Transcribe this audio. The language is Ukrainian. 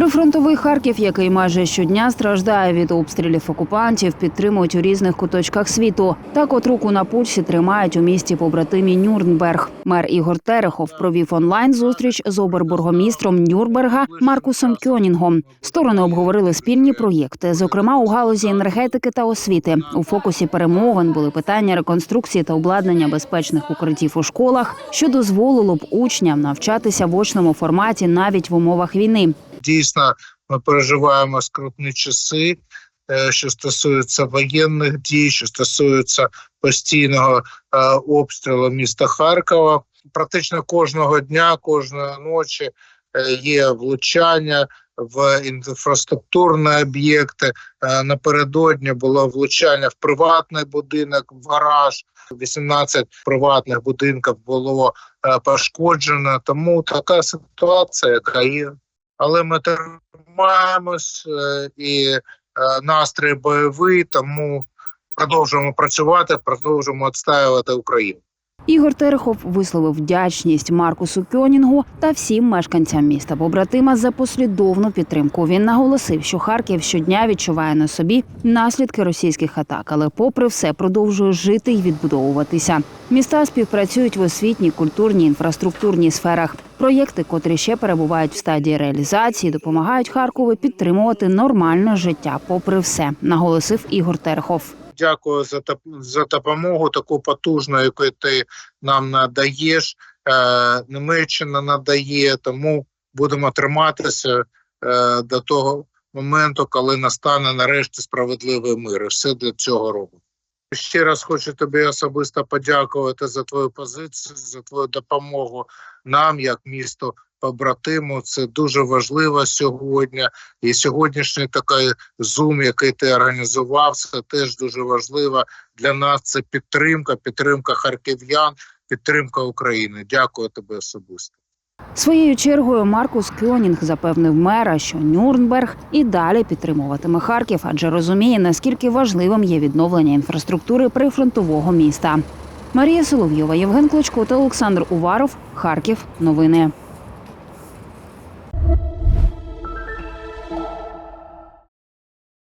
Прифронтовий Харків, який майже щодня страждає від обстрілів окупантів, підтримують у різних куточках світу. Так от руку на пульсі тримають у місті побратимі Нюрнберг. Мер Ігор Терехов провів онлайн зустріч з обербургомістром Нюрнберга Маркусом Кьонінгом. Сторони обговорили спільні проєкти, зокрема у галузі енергетики та освіти. У фокусі перемовин були питання реконструкції та обладнання безпечних укриттів у школах, що дозволило б учням навчатися в очному форматі навіть в умовах війни. Дійсно, ми переживаємо скрутні часи, е, що стосуються воєнних дій, що стосуються постійного е, обстрілу міста Харкова. Практично кожного дня, кожної ночі е, є влучання в інфраструктурні об'єкти. Напередодні було влучання в приватний будинок, в гараж. 18 приватних будинків було пошкоджено. Тому така ситуація, яка є але ми тримаємось е, і е, настрій бойовий, тому продовжуємо працювати, продовжуємо відстаювати Україну. Ігор Терехов висловив вдячність Маркусу Кьонінгу та всім мешканцям міста побратима за послідовну підтримку. Він наголосив, що Харків щодня відчуває на собі наслідки російських атак, але, попри все, продовжує жити і відбудовуватися. Міста співпрацюють в освітній, культурній, інфраструктурній сферах. Проєкти, котрі ще перебувають в стадії реалізації, допомагають Харкову підтримувати нормальне життя, попри все, наголосив Ігор Терехов. Дякую за за допомогу, таку потужну, яку ти нам надаєш. Е, Німеччина надає, тому будемо триматися е, до того моменту, коли настане нарешті справедливий мир. І все для цього робимо. Ще раз хочу тобі особисто подякувати за твою позицію, за твою допомогу нам, як місту побратиму. Це дуже важливо сьогодні. І сьогоднішній такий зум, який ти організував, це теж дуже важливо для нас. Це підтримка, підтримка харків'ян, підтримка України. Дякую тобі особисто. Своєю чергою Маркус Кьонінг запевнив мера, що Нюрнберг і далі підтримуватиме Харків, адже розуміє, наскільки важливим є відновлення інфраструктури прифронтового міста. Марія Соловйова, Євген Клочко та Олександр Уваров. Харків. Новини.